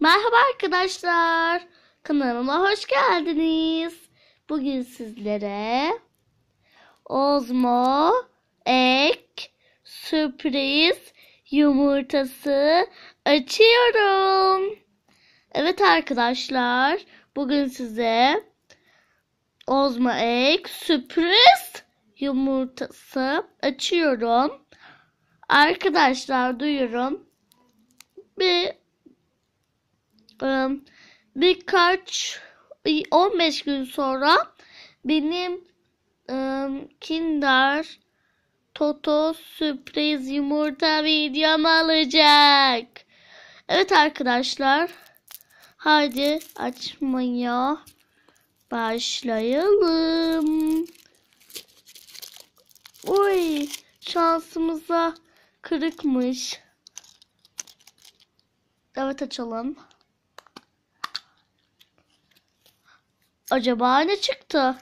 Merhaba arkadaşlar. Kanalıma hoş geldiniz. Bugün sizlere Ozmo ek sürpriz yumurtası açıyorum. Evet arkadaşlar, bugün size Ozmo ek sürpriz yumurtası açıyorum. Arkadaşlar duyuyorum. Bir birkaç 15 gün sonra benim Kinder Toto sürpriz yumurta videom alacak. Evet arkadaşlar. Hadi açmaya başlayalım. Oy şansımıza kırıkmış. Evet açalım. Acaba ne çıktı?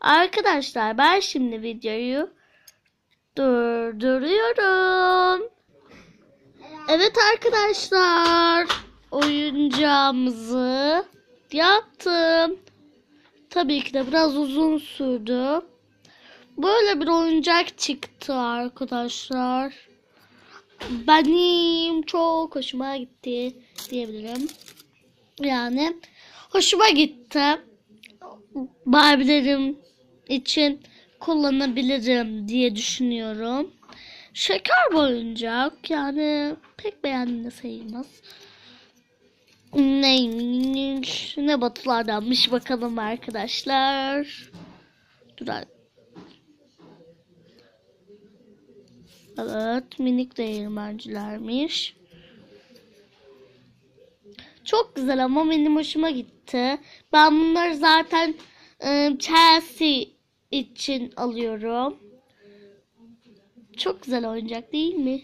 Arkadaşlar ben şimdi videoyu durduruyorum. Evet arkadaşlar oyuncağımızı yaptım. Tabii ki de biraz uzun sürdü. Böyle bir oyuncak çıktı arkadaşlar. Benim çok hoşuma gitti diyebilirim. Yani hoşuma gitti. Barbie'lerim için kullanabilirim diye düşünüyorum. Şeker bir oyuncak. Yani pek beğendiğim de sayılmaz. Neymiş? Ne batılardanmış bakalım arkadaşlar. Dur Evet, minik değirmencilermiş. Çok güzel ama benim hoşuma gitti. Ben bunları zaten e, Chelsea için alıyorum. Çok güzel oyuncak değil mi?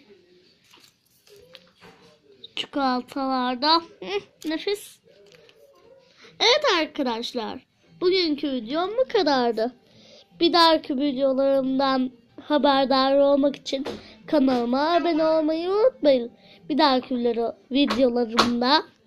Çikolatalarda. Hı, nefis. Evet arkadaşlar. Bugünkü videom bu kadardı. Bir dahaki videolarımdan haberdar olmak için kanalıma abone olmayı unutmayın. Bir dahaki videolarımda